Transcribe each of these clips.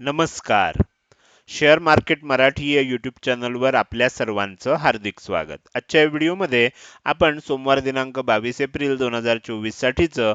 नमस्कार. Share market Marathi या YouTube चॅनलवर आपल्या सर्वांचं हार्दिक स्वागत. आजच्या व्हिडिओमध्ये आपण सोमवार दिनांक बावीस एप्रिल दोन हजार चोवीससाठीचं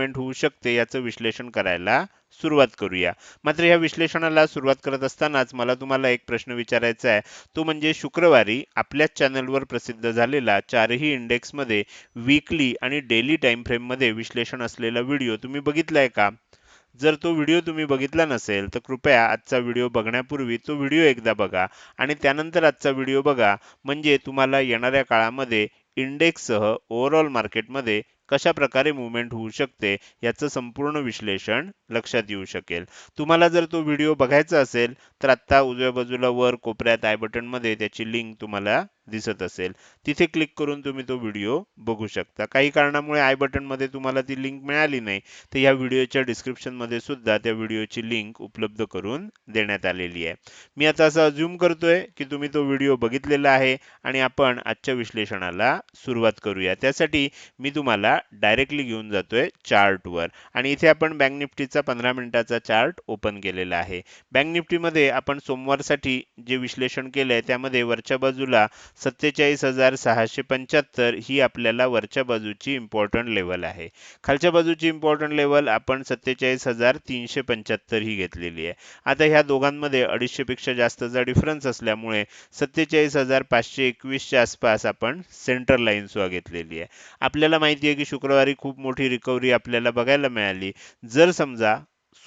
होऊ शकते याचं विश्लेषण करायला सुरुवात करूया. मात्र या विश्लेषणाला सुरुवात करत असतानाच मला तुम्हाला एक प्रश्न विचारायचा आहे. तो म्हणजे शुक्रवारी आपल्याच चॅनलवर प्रसिद्ध झालेला चारही इंडेक्समध्ये वीकली आणि डेली टाइम फ्रेममध्ये विश्लेषण असलेला व्हिडिओ तुम्ही बघितलाय का? जर तो व्हिडिओ तुम्ही बघितला नसेल तर कृपया आजचा व्हिडिओ बघण्यापूर्वी तो व्हिडिओ एकदा बघा आणि त्यानंतर आजचा व्हिडिओ बघा. म्हणजे तुम्हाला येणाऱ्या काळामध्ये इंडेक्ससह ओव्हरऑल मार्केटमध्ये कशा प्रकारे मुवमेंट होऊ शकते याचं संपूर्ण विश्लेषण लक्षात येऊ शकेल. तुम्हाला जर तो व्हिडिओ बघायचा असेल तर आत्ता उजव्या बाजूला वर कोपऱ्यात आय बटनमध्ये त्याची लिंक तुम्हाला दिसत असेल. तिथे क्लिक करून तुम्ही तो व्हिडिओ बघू शकता. काही कारणामुळे आय बटनमध्ये तुम्हाला ती लिंक मिळाली नाही. तर या व्हिडिओच्या डिस्क्रिप्शनमध्ये सुद्धा त्या व्हिडिओची लिंक उपलब्ध करून देण्यात आलेली आहे. मी आता असं अज्युम करतोय की तुम्ही तो व्हिडिओ बघितलेला आहे आणि आपण आजच्या विश्लेषणाला सुरुवात करूया. त्यासाठी मी तुम्हाला डायरेक्टली घेऊन जातोय चार्टवर आणि इथे आपण बँक निफ्टीचा पंधरा मिनिटाचा चार्ट ओपन केलेला आहे. बँक निफ्टीमध्ये आपण सोमवारसाठी जे विश्लेषण केलंय त्यामध्ये वरच्या बाजूला सत्तेचाळीस हजार सहाशे पंच्याहत्तर ही आपल्याला वरच्या बाजूची इम्पॉर्टंट लेवल आहे. खालच्या बाजूची इम्पॉर्टंट लेवल आपण सत्तेचाळीस हजार तीनशे पंच्याहत्तर ही घेतलेली आहे. आता ह्या दोघांमध्ये अडीचशेपेक्षा जास्तचा डिफरन्स असल्यामुळे सत्तेचाळीस हजार पाचशे एकवीसच्या आसपास आपण सेंटर लाईन सुद्धा घेतलेली आहे. आपल्याला माहिती आहे की शुक्रवारी खूप मोठी रिकव्हरी आपल्याला बघायला मिळाली. जर समजा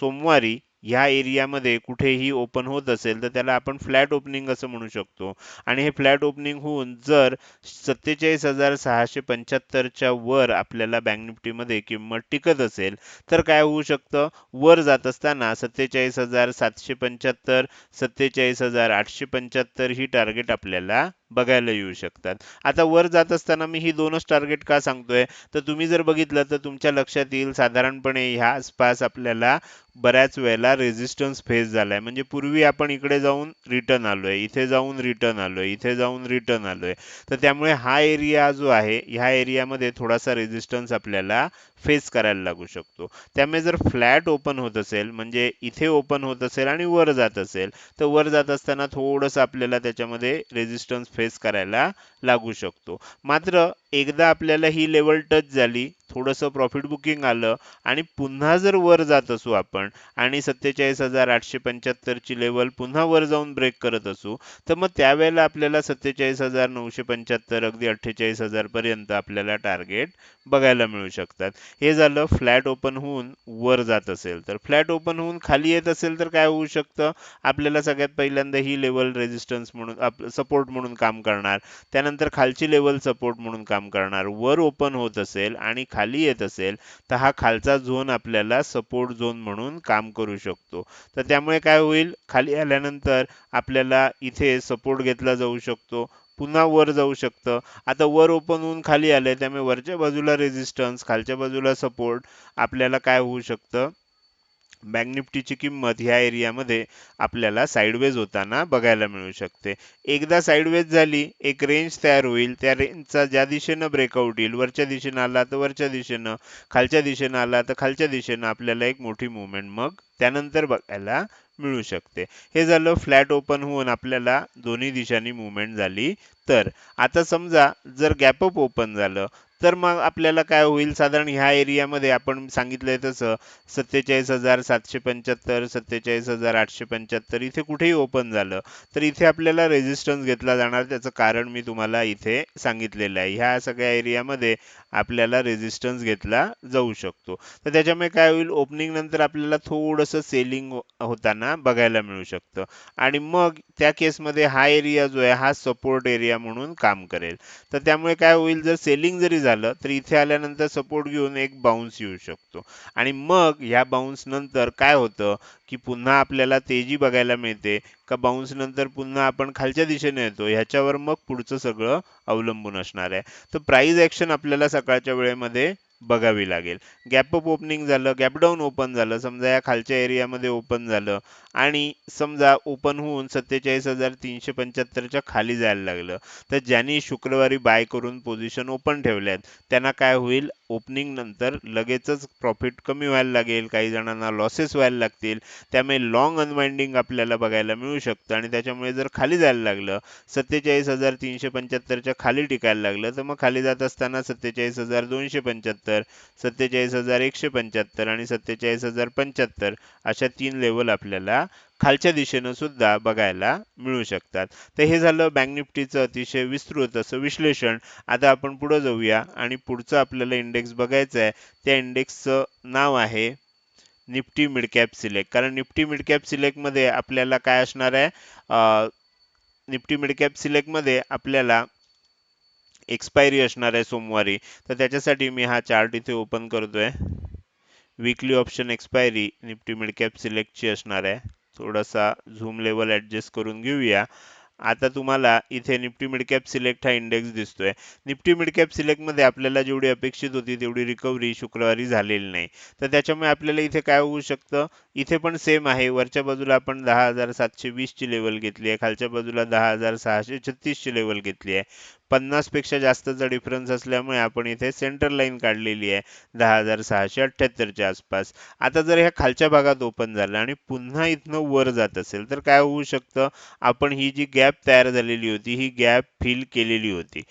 सोमवारी ह्या एरियामध्ये कुठेही ओपन होत असेल तर त्याला आपण फ्लॅट ओपनिंग असं म्हणू शकतो. आणि हे फ्लॅट ओपनिंग होऊन जर सत्तेचाळीस हजार सहाशे पंच्याहत्तरच्या वर आपल्याला बँक निफ्टीमध्ये किंमत टिकत असेल तर काय होऊ शकतं? वर जात असताना सत्तेचाळीस हजार सातशे पंच्याहत्तर सत्तेचाळीस हजार आठशे पंच्याहत्तर ही टार्गेट आपल्याला बघायला येऊ शकतात. आता वर जात असताना मी ही दोनच टार्गेट का सांगतोय? तर तुम्ही जर बघितलं तर तुमच्या लक्षात येईल साधारणपणे ह्या आसपास आपल्याला बऱ्याच वेळेला रेझिस्टन्स फेस झालाय. म्हणजे पूर्वी आपण इकडे जाऊन रिटर्न आलोय इथे जाऊन रिटर्न आलोय इथे जाऊन रिटर्न आलोय. तर त्यामुळे हा एरिया जो आहे ह्या एरियामध्ये थोडासा रेझिस्टन्स आपल्याला फेस करायला लागू शकतो. त्यामुळे जर फ्लॅट ओपन होत असेल म्हणजे इथे ओपन होत असेल आणि वर जात असेल तर वर जात असताना थोडंसं आपल्याला त्याच्यामध्ये रेझिस्टन्स फेस करायला लागू शकतो. मात्र एकदा आपल्याला ही लेवल टच झाली थोडंसं प्रॉफिट बुकिंग आलं आणि पुन्हा जर वर जात असू आपण आणि सत्तेचाळीस हजार आठशे पंच्याहत्तरची लेवल पुन्हा वर जाऊन ब्रेक करत असू तर मग त्यावेळेला आपल्याला सत्तेचाळीस हजार नऊशे पंच्याहत्तर अगदी अठ्ठेचाळीस हजारपर्यंत आपल्याला टार्गेट बघायला मिळू शकतात. हे झालं फ्लॅट ओपन होऊन वर जात असेल. तर फ्लॅट ओपन होऊन खाली येत असेल तर काय होऊ शकतं? आपल्याला सगळ्यात पहिल्यांदा ही लेवल रेजिस्टन्स म्हणून सपोर्ट म्हणून काम करणार. त्यानंतर खालची लेवल सपोर्ट म्हणून काम करणार. वर ओपन होत असेल आणि खाली येत असेल तर हा खालचा झोन आपल्याला सपोर्ट झोन म्हणून काम करू शकतो. तर त्यामुळे काय होईल? खाली आल्यानंतर आपल्याला इथे सपोर्ट घेतला जाऊ शकतो. पुन्हा वर जाऊ शकतं. आता वर ओपन होऊन खाली आले त्यामुळे वरच्या बाजूला रेझिस्टन्स खालच्या बाजूला सपोर्ट आपल्याला काय होऊ शकतं? बँक निफ्टीची किंमत ह्या एरियामध्ये आपल्याला साईडवेज होताना बघायला मिळू शकते. एकदा साईडवेज झाली एक रेंज तयार होईल. त्या रेंजचा ज्या दिशेनं ब्रेकआउट येईल वरच्या दिशेनं आला तर वरच्या दिशेनं खालच्या दिशेनं आला तर खालच्या दिशेनं आपल्याला एक मोठी मुवमेंट मग त्यानंतर बघायला मिळू शकते. हे झालं फ्लॅट ओपन होऊन आपल्याला दोन्ही दिशांनी मुवमेंट झाली. तर आता समजा जर गॅपअप ओपन झालं तर मग आपल्याला काय होईल? साधारण ह्या एरियामध्ये आपण सांगितलंय तसं सत्तेचाळीस हजार सातशे पंच्याहत्तर सत्तेचाळीस हजार आठशे पंच्याहत्तर इथे कुठेही ओपन झालं तर इथे आपल्याला रेजिस्टन्स घेतला जाणार. त्याचं कारण मी तुम्हाला इथे सांगितलेलं आहे. ह्या सगळ्या एरियामध्ये आपल्याला रेझिस्टन्स घेतला जाऊ शकतो. तर त्याच्यामुळे काय होईल? ओपनिंग नंतर आपल्याला थोडंसं सेलिंग हो, होताना बघायला मिळू शकतं. आणि मग त्या केसमध्ये हा एरिया जो आहे हा सपोर्ट एरिया म्हणून काम करेल. तर त्यामुळे काय होईल? जर सेलिंग जरी झालं तर इथे आल्यानंतर सपोर्ट घेऊन एक बाउन्स येऊ शकतो. आणि मग ह्या बाउन्स नंतर काय होतं? की पुन्हा आपल्याला तेजी बघायला मिळते का बाउन्स नंतर पुन्हा आपण खालच्या दिशेने येतो ह्याच्यावर मग पुढचं सगळं अवलंबून असणार आहे. तर प्राईज ऍक्शन आपल्याला सकाळच्या वेळेमध्ये बघावी लागेल. गॅप अप ओपनिंग झालं गॅप डाऊन ओपन झालं समजा या खालच्या एरियामध्ये ओपन झालं आणि समजा ओपन होऊन सत्तेचाळीस हजार तीनशे पंच्याहत्तरच्या खाली जायला लागलं तर ज्यांनी शुक्रवारी बाय करून पोझिशन ओपन ठेवल्यात त्यांना काय होईल? ओपनिंग नंतर लगेचच प्रॉफिट कमी व्हायला लागेल काही जणांना लॉसेस व्हायला लागतील त्यामुळे लॉंग अनवाइंडिंग आपल्याला बघायला मिळू शकतं आणि त्याच्यामुळे जर खाली जायला लागलं सत्तेचाळीस हजार तीनशे पंच्याहत्तरच्या खाली टिकायला लागलं तर मग खाली जात असताना सत्तेचाळीस हजार दोनशे पंच्याहत्तर सत्तेचाळीस हजार एकशे पंच्याहत्तर आणि सत्तेचाळीस हजार पंच्याहत्तर अशा तीन लेवल आपल्याला खालच्या दिशेनं सुद्धा बघायला मिळू शकतात. तर हे झालं बँक निफ्टीचं अतिशय विस्तृत असं विश्लेषण. आता आपण पुढे जाऊया आणि पुढचं आपल्याला इंडेक्स बघायचं आहे. त्या इंडेक्सचं नाव आहे निफ्टी मिड कॅप सिलेक्ट कारण निफ्टी मिड कॅप सिलेक्टमध्ये आपल्याला काय असणार आहे? निफ्टी मिड कॅप सिलेक्टमध्ये आपल्याला एक्सपायरी असणार आहे सोमवारी तर त्याच्यासाठी मी हा चार्ट इथे ओपन करतोय. Weekly option expiry Nifty midcap सिलेक्टची असणार आहे. थोडासा झूम लेवल ॲडजस्ट करून घेऊया. आता तुम्हाला इथे निफ्टी मिडकॅप सिलेक्ट हा इंडेक्स दिसतोय. निफ्टी मिडकॅप सिलेक्टमध्ये आपल्याला जेवढी अपेक्षित होती तेवढी रिकव्हरी शुक्रवारी झालेली नाही. तर त्याच्यामुळे आपल्याला इथे काय होऊ शकतं? इथे पण सेम आहे. वरच्या बाजूला आपण दहा हजार सातशे वीसची लेवल घेतली आहे. खालच्या बाजूला दहा हजार सहाशे छत्तीसची लेवल घेतली आहे. पन्नासपेक्षा जास्तचा डिफरन्स असल्यामुळे आपण इथे सेंटर लाईन काढलेली आहे. दहा हजार सहाशे अठ्ठ्याहत्तरच्या आसपास. आता जर ह्या खालच्या भागात ओपन झालं आणि पुन्हा इथनं वर जात असेल तर काय होऊ शकतं? आपण ही जी गॅप तयार झालेली होती ही गॅप फिल केलेली होती.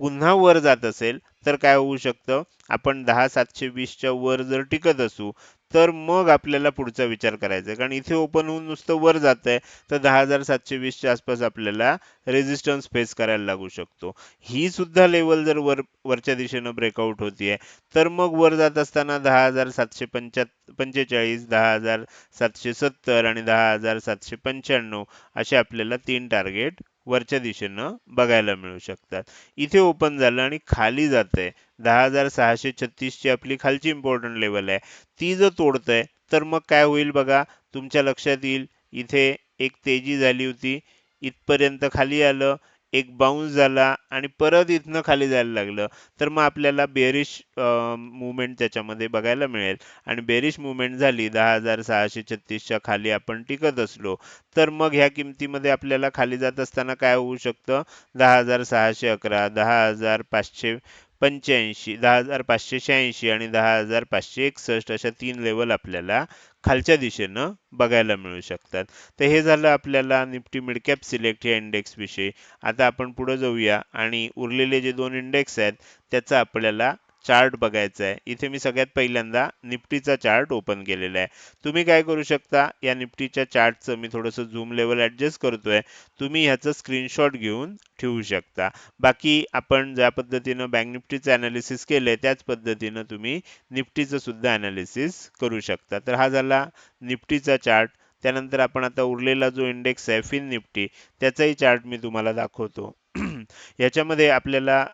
पुन्हा वर जात असेल तर काय होऊ शकतं? आपण दहा सातशे वीसच्या वर जर टिकत असू तर मग आपल्याला पुढचा विचार करायचा आहे. कारण इथे ओपन होऊन नुसतं वर जात आहे तर दहा हजार सातशे वीसच्या आसपास आपल्याला रेजिस्टन्स फेस करायला लागू शकतो. ही सुद्धा लेवल जर वर वरच्या दिशेनं ब्रेकआउट होतीये तर मग वर जात असताना दहा हजार सातशे पंच्या पंचेचाळीस दहा हजार सातशे सत्तर आणि दहा हजार सातशे पंच्याण्णव असे आपल्याला तीन टार्गेट वरच्या दिशेनं बघायला मिळू शकतात. इथे ओपन झालं आणि खाली जात आहे दहा हजार सहाशे छत्तीसची आपली खालची इम्पॉर्टंट लेवल आहे. ती जर तोडतंय तर मग काय होईल बघा? तुमच्या लक्षात येईल. इथे एक तेजी झाली होती. इथपर्यंत खाली आलं. एक बाउन्स झाला आणि परत इथनं खाली जायला लागलं. तर मग आपल्याला बेरिश मुवमेंट त्याच्यामध्ये बघायला मिळेल. आणि बेरिश मुवमेंट झाली दहा हजार सहाशे छत्तीसच्या खाली आपण टिकत असलो तर मग ह्या किमतीमध्ये आपल्याला खाली जात असताना काय होऊ शकतं? दहा हजार सहाशे अकरा दहा हजार पाचशे पंच्याऐंशी दहा हजार पाचशे शहाऐंशी आणि दहा हजार पाचशे एकसष्ट अशा तीन लेवल आपल्याला खालच्या दिशेनं बघायला मिळू शकतात. तर हे झालं आपल्याला निफ्टी मिडकॅप सिलेक्ट या इंडेक्सविषयी आता आपण पुढे जाऊया आणि उरलेले जे दोन इंडेक्स आहेत त्याचा आपल्याला चार्ट बघायचा आहे इथे मी सगळ्यात पहिल्यांदा निफ्टीचा चार्ट ओपन केलेला आहे. तुम्ही काय करू शकता? या निफ्टीच्या चार्टचं मी थोडंसं झूम लेवल ॲडजस्ट करतोय. तुम्ही ह्याचं स्क्रीनशॉट घेऊन ठेवू शकता. बाकी आपण ज्या पद्धतीनं बँक निफ्टीचं अनालिसिस केलंय त्याच पद्धतीनं तुम्ही निफ्टीचं सुद्धा अनालिसिस करू शकता. तर हा झाला निफ्टीचा चार्ट त्यानंतर आपण आता उरलेला जो इंडेक्स आहे फिन निफ्टी त्याचाही चार्ट मी तुम्हाला दाखवतो. याच्यामध्ये आपल्याला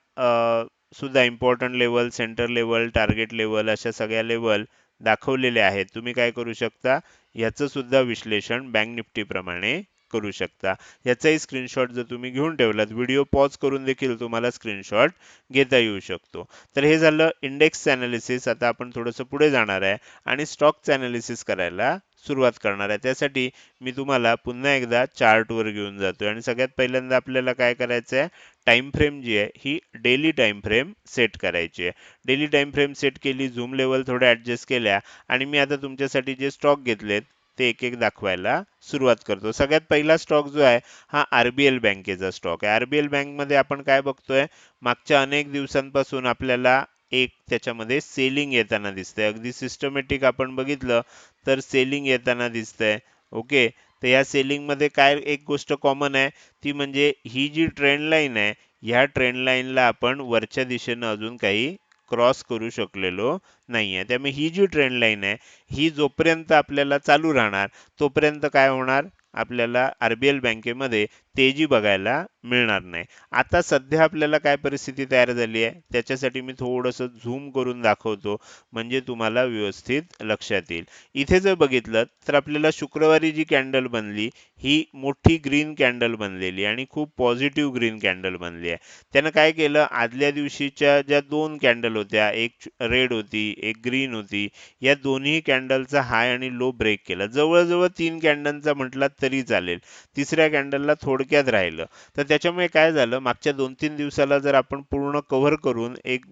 सुद्धा important level centre level target level अशा सगळ्या लेवल दाखवलेले आहेत. तुम्ही काय करू शकता? याचं सुद्धा विश्लेषण बँक निफ्टीप्रमाणे करू शकता. याचाही स्क्रीनशॉट जर तुम्ही घेऊन ठेवलात व्हिडिओ पॉज करून देखील तुम्हाला स्क्रीनशॉट घेता येऊ शकतो. तर हे झालं इंडेक्स अनालिसिस आता आपण थोडंसं पुढे जाणार आहे आणि स्टॉकचं अनालिसिस करायला सुरुवात करणार आहे. त्यासाठी मी तुम्हाला पुन्हा एकदा चार्टवर घेऊन जातो आणि सगळ्यात पहिल्यांदा आपल्याला काय करायचं आहे? टाईम फ्रेम जी आहे ही डेली टाईम फ्रेम सेट करायची आहे. डेली टाईम फ्रेम सेट केली झूम लेवल थोड्या ॲडजस्ट केल्या. आणि मी आता तुमच्यासाठी जे स्टॉक घेतलेत ते एक एक दाखवायला सुरुवात करतो. सगळ्यात पहिला स्टॉक जो आहे हा आरबीएल बँकेचा स्टॉक आहे. आरबीएल बँकमध्ये आपण काय बघतोय मागच्या अनेक दिवसांपासून आपल्याला एक त्याच्यामध्ये सेलिंग येताना दिसतंय. अगदी सिस्टमॅटिक आपण बघितलं तर सेलिंग येताना दिसतंय. ओके तर या सेलिंगमध्ये काय एक गोष्ट कॉमन आहे ती म्हणजे ही जी ट्रेंड लाईन आहे ह्या ट्रेंड लाईनला आपण वरच्या दिशेनं अजून काही क्रॉस करू शकलेलो नाहीये. त्यामुळे ही जी ट्रेंड लाईन आहे ही जोपर्यंत आपल्याला चालू राहणार तोपर्यंत काय होणार? आपल्याला आरबीएल बँकेमध्ये तेजी बघायला मिळणार नाही. आता सध्या आपल्याला काय परिस्थिती तयार झाली आहे? त्याच्यासाठी मी थोडंसं झूम करून दाखवतो म्हणजे तुम्हाला व्यवस्थित लक्षात येईल. इथे जर बघितलं तर आपल्याला शुक्रवारी जी कॅन्डल बनली ही मोठी ग्रीन कॅन्डल बनलेली आणि खूप पॉझिटिव्ह ग्रीन कॅन्डल बनली आहे. त्यानं काय केलं आदल्या दिवशीच्या ज्या दोन कॅन्डल होत्या एक रेड होती एक ग्रीन होती या दोन्ही कॅन्डलचा हाय आणि लो ब्रेक केला. जवळजवळ तीन कॅन्डलचा म्हटला तरी चालेल. तिसऱ्या कॅन्डलला थोडक्यात राहिलं. तर त्याच्यामुळे काय झालं मागच्या दोन तीन दिवसाला जर आपण पूर्ण कव्हर करून एक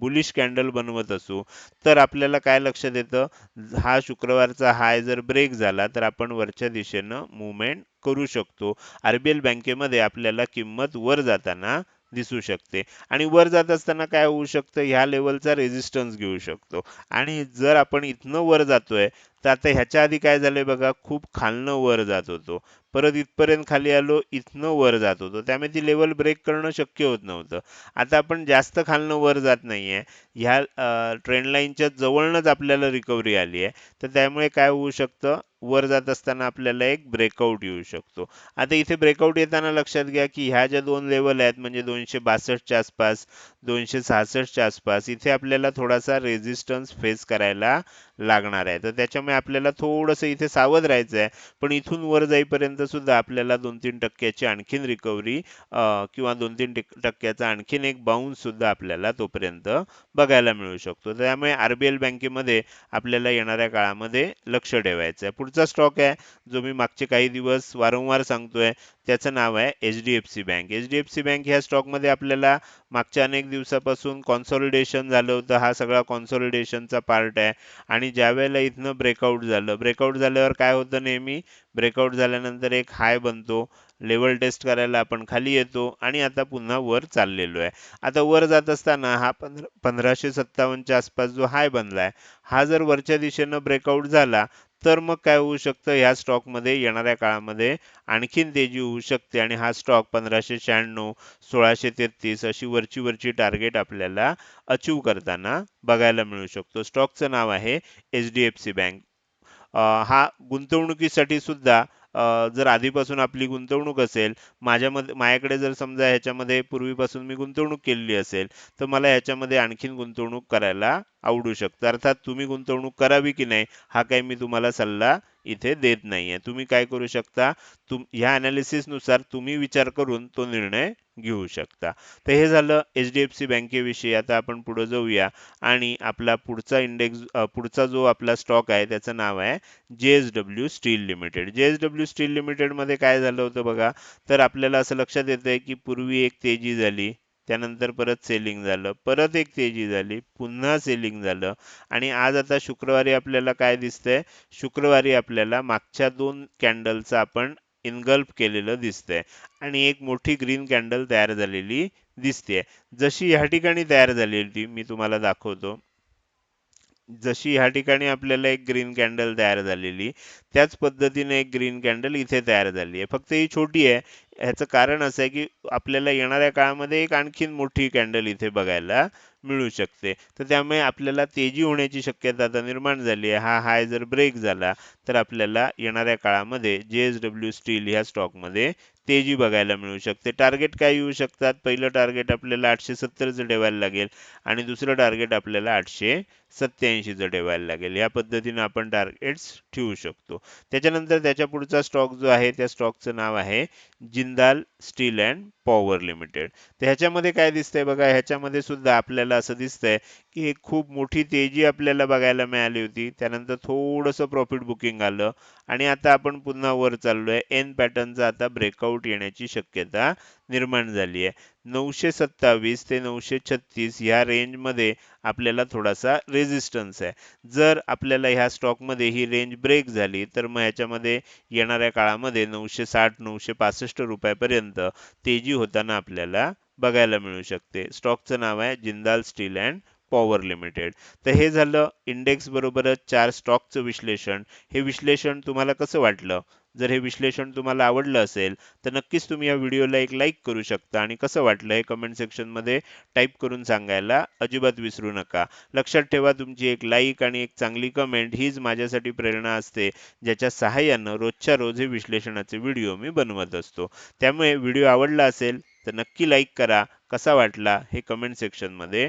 बुलिश कॅन्डल बनवत असू तर आपल्याला काय लक्षात येतं? हा शुक्रवारचा हाय जर ब्रेक झाला तर आपण वरच्या दिशेनं मुवमेंट करू शकतो. आरबीएल बँकेमध्ये आपल्याला किंमत वर जाताना दिसू शकते. आणि वर जात असताना काय होऊ शकतं? ह्या लेवलचा रेझिस्टन्स घेऊ शकतो. आणि जर आपण इथनं वर जातोय तर आता ह्याच्या आधी काय झालंय बघा खूप खालनं वर जात होतो. परत इथपर्यंत खाली आलो इथनं वर जात होतो. त्यामुळे ती लेवल ब्रेक करणं शक्य होत नव्हतं. आता आपण जास्त खालनं वर जात नाहीये. ह्या ट्रेंडलाईनच्या लाईनच्या आपल्याला रिकव्हरी आली आहे तर त्यामुळे काय होऊ शकतं? वर जात असताना आपल्याला एक ब्रेकआउट येऊ शकतो. आता इथे ब्रेकआउट येताना लक्षात घ्या की ह्या ज्या दोन लेवल आहेत म्हणजे दोनशे बासष्टच्या आसपास दोनशे सहासष्टच्या आसपास इथे आपल्याला थोडासा रेझिस्टन्स फेस करायला लागणार आहे. तर त्याच्यामुळे आपल्याला थोडंसं इथे सावध राहायचं आहे पण इथून वर जाईपर्यंत सुद्धा आपल्याला दोन तीन टक्क्याची आणखीन रिकव्हरी किंवा दोन तीन टक्क्याचा आणखीन एक बाउन्स सुद्धा आपल्याला तोपर्यंत बघायला मिळू शकतो. त्यामुळे आरबीएल बँकेमध्ये आपल्याला येणाऱ्या काळामध्ये लक्ष ठेवायचं आहे पुढचा स्टॉक आहे जो मी मागचे काही दिवस वारंवार सांगतोय त्याचं नाव आहे H D F C bank H D F C bank ह्या स्टॉकमध्ये आपल्याला मागच्या अनेक दिवसापासून कॉन्सॉलिडेशन झालं होतं. हा सगळा कॉन्सॉलिडेशनचा पार्ट आहे. आणि ज्यावेळेला इथनं ब्रेकआउट झालं ब्रेकआउट झाल्यावर काय होतं नेहमी? ब्रेकआउट झाल्यानंतर एक हाय बनतो. लेवल टेस्ट करायला आपण खाली येतो आणि आता पुन्हा वर चाललेलो आहे. आता वर जात असताना हा पंधरा पंधराशे सत्तावन्नच्या आसपास जो हाय बनला आहे हा जर वरच्या दिशेनं ब्रेकआउट झाला तर मग काय होऊ शकतं? ह्या स्टॉकमध्ये येणाऱ्या काळामध्ये आणखीन तेजी होऊ शकते आणि हा स्टॉक पंधराशे शहाण्णव सोळाशे तेहतीस अशी वरची वरची टार्गेट आपल्याला अचीव करताना बघायला मिळू शकतो. स्टॉकचं नाव आहे H D F C bank. हा गुंतवणुकीसाठी सुद्धा जर आधीपासून आपली गुंतवणूक असेल माझ्यामध्ये माझ्याकडे जर समजा ह्याच्यामध्ये पूर्वीपासून मी गुंतवणूक केलेली असेल तर मला ह्याच्यामध्ये आणखीन गुंतवणूक करायला आवडू शकतं. अर्थात तुम्ही गुंतवणूक करावी की नाही हा काही मी तुम्हाला सल्ला इथे देत नाहीये. तुम्ही काय करू शकता? तुम ह्या नुसार तुम्ही विचार करून तो निर्णय घेऊ शकता. तर हे झालं एच डी एफ सी बँकेविषयी आता आपण पुढे जाऊया. आणि आपला पुढचा इंडेक्स पुढचा जो आपला स्टॉक आहे त्याचं नाव आहे J S W steel limited J S W steel लिमिटेडमध्ये काय झालं होतं बघा? तर आपल्याला असं लक्षात येतंय की पूर्वी एक तेजी झाली. त्यानंतर परत सेलिंग झालं परत एक तेजी झाली पुन्हा सेलिंग झालं. आणि आज आता शुक्रवारी आपल्याला काय दिसतंय? शुक्रवारी आपल्याला मागच्या दोन कॅन्डलचं आपण इनगल्फ केलेलं दिसतंय. आणि एक मोठी ग्रीन कॅन्डल तयार झालेली दिसते जशी ह्या ठिकाणी तयार झालेली मी तुम्हाला दाखवतो. जशी ह्या ठिकाणी आपल्याला एक ग्रीन कॅन्डल तयार झालेली त्याच पद्धतीने एक ग्रीन कॅन्डल इथे तयार झाली आहे फक्त ही छोटी आहे ह्याचं कारण असं आहे की आपल्याला येणाऱ्या काळामध्ये एक आणखीन मोठी कॅन्डल इथे बघायला मिळू शकते. तर त्यामुळे आपल्याला तेजी होण्याची शक्यता आता निर्माण झाली आहे. हा हाय जर ब्रेक झाला तर आपल्याला येणाऱ्या काळामध्ये जे एस डब्ल्यू स्टील ह्या स्टॉकमध्ये तेजी बघायला मिळू शकते. टार्गेट काय येऊ शकतात? पहिलं टार्गेट आपल्याला आठशे सत्तरचं ठेवायला लागेल आणि दुसरं टार्गेट आपल्याला आठशे सत्त्याऐंशीचं ठेवायला लागेल. या पद्धतीनं आपण टार्गेट्स ठेवू शकतो. त्याच्यानंतर त्याच्या पुढचा स्टॉक जो आहे त्या स्टॉकचं नाव आहे Jindal steel and power limited. तर ह्याच्यामध्ये काय दिसतंय बघा ह्याच्यामध्ये सुद्धा आपल्याला असं दिसतंय की एक खूप मोठी तेजी आपल्याला बघायला मिळाली होती. त्यानंतर थोडंसं प्रॉफिट बुकिंग आलं आणि आता आपण पुन्हा वर चाललोय. एन पॅटर्नचा आता ब्रेकआउट येण्याची शक्यता निर्माण झाली आहे. नऊशे सत्तावीस ते नऊशे छत्तीस ह्या रेंजमध्ये आपल्याला थोडासा रेझिस्टन्स आहे. जर आपल्याला ह्या स्टॉकमध्ये ही रेंज ब्रेक झाली तर मग ह्याच्यामध्ये येणाऱ्या काळामध्ये नऊशे साठ नऊशे पासष्ट रुपयापर्यंत तेजी होताना आपल्याला बघायला मिळू शकते. स्टॉकचं नाव आहे Jindal steel and power limited. तर हे झालं इंडेक्स बरोबरच चार स्टॉकचं विश्लेषण. हे विश्लेषण तुम्हाला कसं वाटलं? जर हे विश्लेषण तुम्हाला आवडलं असेल तर नक्कीच तुम्ही या व्हिडिओला एक लाईक करू शकता. आणि कसं वाटलं हे कमेंट सेक्शनमध्ये टाईप करून सांगायला अजिबात विसरू नका. लक्षात ठेवा तुमची एक लाईक आणि एक चांगली कमेंट हीच माझ्यासाठी प्रेरणा असते ज्याच्या सहाय्यानं रोजच्या रोज हे विश्लेषणाचे व्हिडिओ मी बनवत असतो. त्यामुळे व्हिडिओ आवडला असेल तर नक्की लाईक करा. कसा वाटला हे कमेंट सेक्शनमध्ये